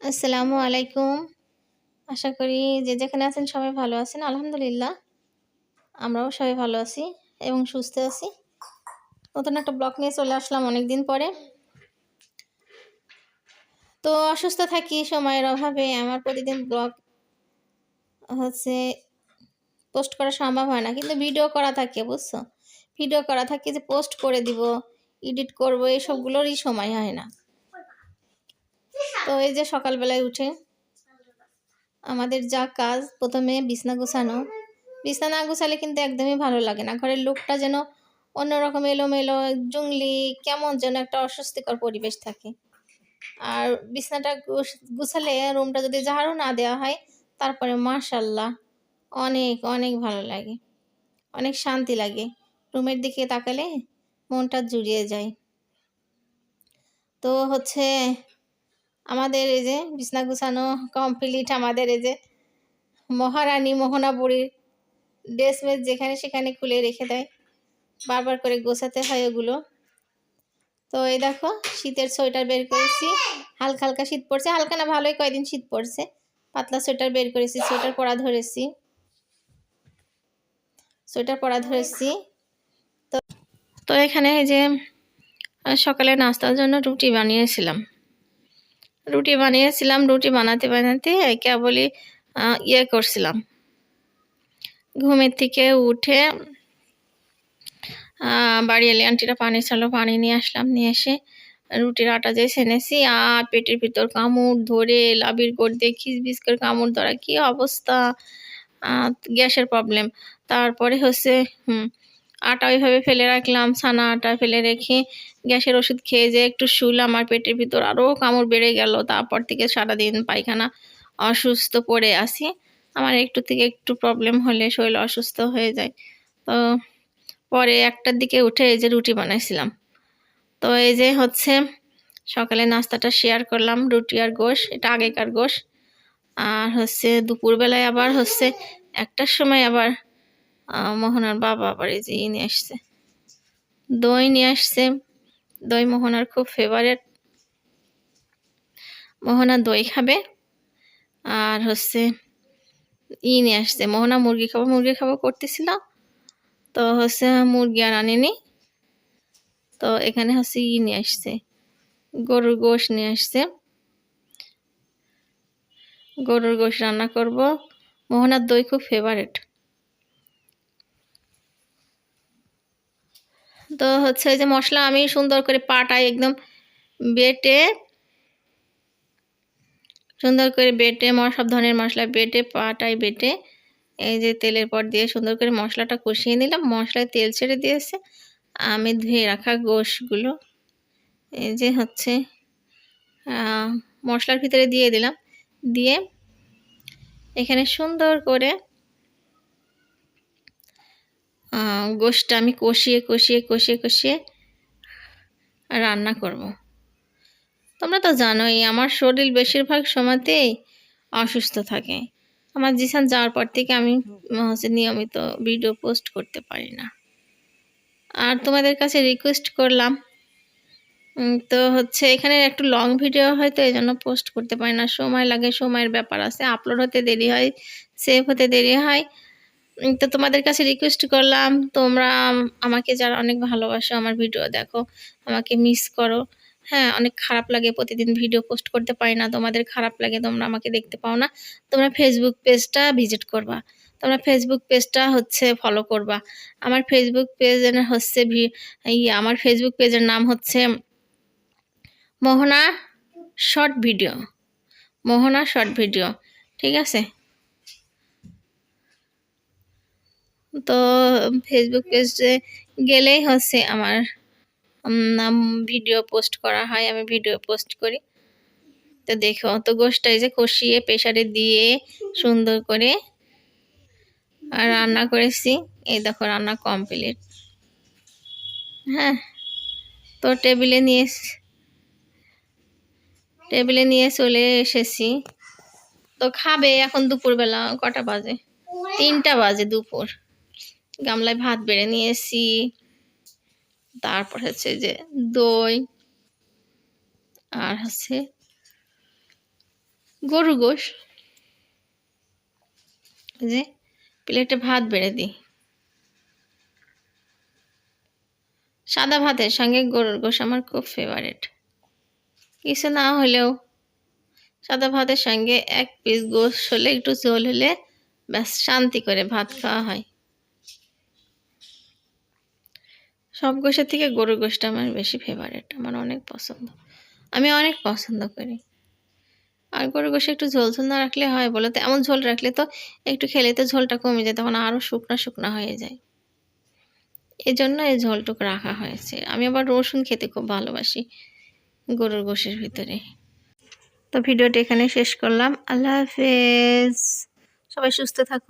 আসসালামু আলাইকুম। আশা করি যে যেখানে আছেন সবাই ভালো আছেন, আলহামদুলিল্লাহ। আমরাও সবাই ভালো আছি এবং সুস্থ আছি। নতুন একটা ব্লগ নিয়ে চলে আসলাম পরে। তো অসুস্থ থাকি সময়ের অভাবে আমার প্রতিদিন ব্লগ হচ্ছে পোস্ট করা সম্ভব হয় না। কিন্তু ভিডিও করা থাকে, বুঝছ? ভিডিও করা থাকে যে পোস্ট করে দিব, এডিট করব এইসবগুলোরই সময় হয় না। তো এই যে সকালবেলায় উঠে আমাদের যা কাজ, প্রথমে বিছনা গোছানো। বিছনা না গোছালে কিন্তু একদমই ভালো লাগে না। ঘরের লোকটা যেন অন্যরকম এলোমেলো, জঙ্গলি, কেমন যেন একটা অস্বস্তিকর পরিবেশ থাকে। আর বিছনাটা গুছালে রুমটা যদি ঝাড়ু না দেওয়া হয়, তারপরে মাশাল্লাহ অনেক অনেক ভালো লাগে। অনেক শান্তি লাগে। রুমের দিকে তাকালে মনটা জুড়িয়ে যায়। তো হচ্ছে আমাদের এই যে বিছনা গুছানো কমপ্লিট আমাদের এই যে মহারানী মোহনা বুড়ির ড্রেস মেস যেখানে সেখানে খুলে রেখে দেয়। বারবার করে গোছাতে হয় ওগুলো। তো এই দেখো, শীতের সোয়েটার বের করেছি। হালকা হালকা শীত পড়ছে। হালকা না, ভালোই কয়দিন শীত পড়ছে। পাতলা সোয়েটার বের করেছি, সোয়েটার পরা ধরেছি। সোয়েটার পরা ধরেছি। তো তো এখানে এই যে সকালে নাস্তার জন্য রুটি বানিয়েছিলাম। রুটি বানিয়েছিলাম, রুটি বানাতে বানাতে কেবলই ইয়ে করছিলাম। ঘুমের থেকে উঠে বাড়ি এলে আন্টিরা পানি ছাড়লো, পানি নিয়ে আসলাম, নিয়ে এসে রুটির আটা যে সেনেছি আর পেটের ভিতর কামড় ধরে লাবির করতে খিসবিস করে কামড় ধরা, কি অবস্থা? গ্যাসের প্রবলেম তারপরে হচ্ছে, হুম আটা ওইভাবে ফেলে রাখলাম, ছানা আটা ফেলে রেখে গ্যাসের ওষুধ খেয়ে যে একটু শুলাম আমার পেটের ভিতর আরও কামড় বেড়ে গেল, তারপর থেকে সারাদিন পায়খানা অসুস্থ পড়ে আসি আমার একটু থেকে একটু প্রবলেম হলে শরীর অসুস্থ হয়ে যায়। তো পরে একটার দিকে উঠে এই যে রুটি বানাইছিলাম। তো এই যে হচ্ছে সকালে নাস্তাটা শেয়ার করলাম, রুটি আর গোশ, এটা আগেকার গোশ। আর হচ্ছে দুপুরবেলায় আবার হচ্ছে একটার সময় আবার মোহনার বাবা আবার এই যে ই নিয়ে আসছে। দই নিয়ে আসছে। দই মোহনার খুব ফেভারেট মোহনা দই খাবে। আর হচ্ছে ই নিয়ে আসছে। মোহনা মুরগি খাব মুরগি খাব করতেছিল। তো হচ্ছে মুরগি আর আনেনি। তো এখানে হচ্ছে ই নিয়ে আসছে। গরুর গোশ নিয়ে আসছে। গরুর গোশ রান্না করব। মোহনার দই খুব ফেভারেট তো হচ্ছে যে মশলা আমি সুন্দর করে পাটাই একদম বেটে, সুন্দর করে বেটে সব ধরনের মশলা বেটে পাটাই বেটে, এই যে তেলের পর দিয়ে সুন্দর করে মশলাটা কষিয়ে নিলাম। মশলায় তেল ছেড়ে দিয়েছে। আমি ধুয়ে রাখা গোশগুলো। এই যে হচ্ছে মশলার ভিতরে দিয়ে দিলাম। দিয়ে এখানে সুন্দর করে গোশটা আমি কষিয়ে কষিয়ে কষিয়ে কষিয়ে রান্না করব। তোমরা তো জানোই, আমার শরীর বেশিরভাগ সময়তেই অসুস্থ থাকে। আমার জিসান যাওয়ার পর থেকে আমি, হচ্ছে, নিয়মিত ভিডিও পোস্ট করতে পারি না। আর তোমাদের কাছে রিকোয়েস্ট করলাম তো হচ্ছে, এখানে একটু লং ভিডিও হয়তো এই জন্য পোস্ট করতে পারি না। সময় লাগে, সময়ের ব্যাপার আছে। আপলোড হতে দেরি হয় সেভ হতে দেরি হয়। তো তোমাদের কাছে রিকোয়েস্ট করলাম, তোমরা আমাকে যারা অনেক ভালোবাসো আমার ভিডিও দেখো, আমাকে মিস করো। হ্যাঁ অনেক খারাপ লাগে, প্রতিদিন ভিডিও পোস্ট করতে পারি না, তোমাদের খারাপ লাগে, তোমরা আমাকে দেখতে পাও না। তোমরা ফেসবুক পেজটা ভিজিট করবা। তোমরা ফেসবুক পেজটা হচ্ছে ফলো করবা। আমার ফেসবুক পেজের হচ্ছে আমার ফেসবুক পেজের নাম হচ্ছে Mohana short video Mohana short video ঠিক আছে? তো ফেসবুক পেজে গেলেই হচ্ছে আমার নাম ভিডিও পোস্ট করা হয়, আমি ভিডিও পোস্ট করি। তো দেখো, তো গোষ্ঠটা যে কষিয়ে প্রেশারে দিয়ে সুন্দর করে আর রান্না করেছি। এই দেখো, রান্না কমপ্লিট হ্যাঁ তো টেবিলে নিয়ে টেবিলে নিয়ে চলে এসেছি। তো খাবে এখন দুপুরবেলা কটা বাজে? তিনটা বাজে দুপুর। গামলায় ভাত বেড়ে নিয়েছি। তারপর হচ্ছে যে দই আর হচ্ছে গরু গোশ। যে প্লেটে ভাত বেড়ে দিই। সাদা ভাতের সঙ্গে গরুর গোশ আমার খুব ফেভারিট কিছু না হলেও সাদা ভাতের সঙ্গে এক পিস গোশ হলে, একটু ঝোল হলে ব্যাস, শান্তি করে ভাত খাওয়া হয়। সব গোশের থেকে গরুর গোশটা আমার বেশি ফেভারেট আমার অনেক পছন্দ। আমি অনেক পছন্দ করি। আর গরুর গোশে একটু ঝোল ঝোল না রাখলে হয় বলো তো, এমন ঝোল রাখলে তো একটু খেলে তো ঝোলটা কমে যায়, তখন আরও শুকনা শুকনা হয়ে যায়। এই জন্য এই ঝোলটুকু রাখা হয়েছে। আমি আবার রসুন খেতে খুব ভালোবাসি গরুর গোশের ভিতরে। তো ভিডিওটি এখানে শেষ করলাম। আল্লাহ হাফেজ। সবাই সুস্থ থাকো।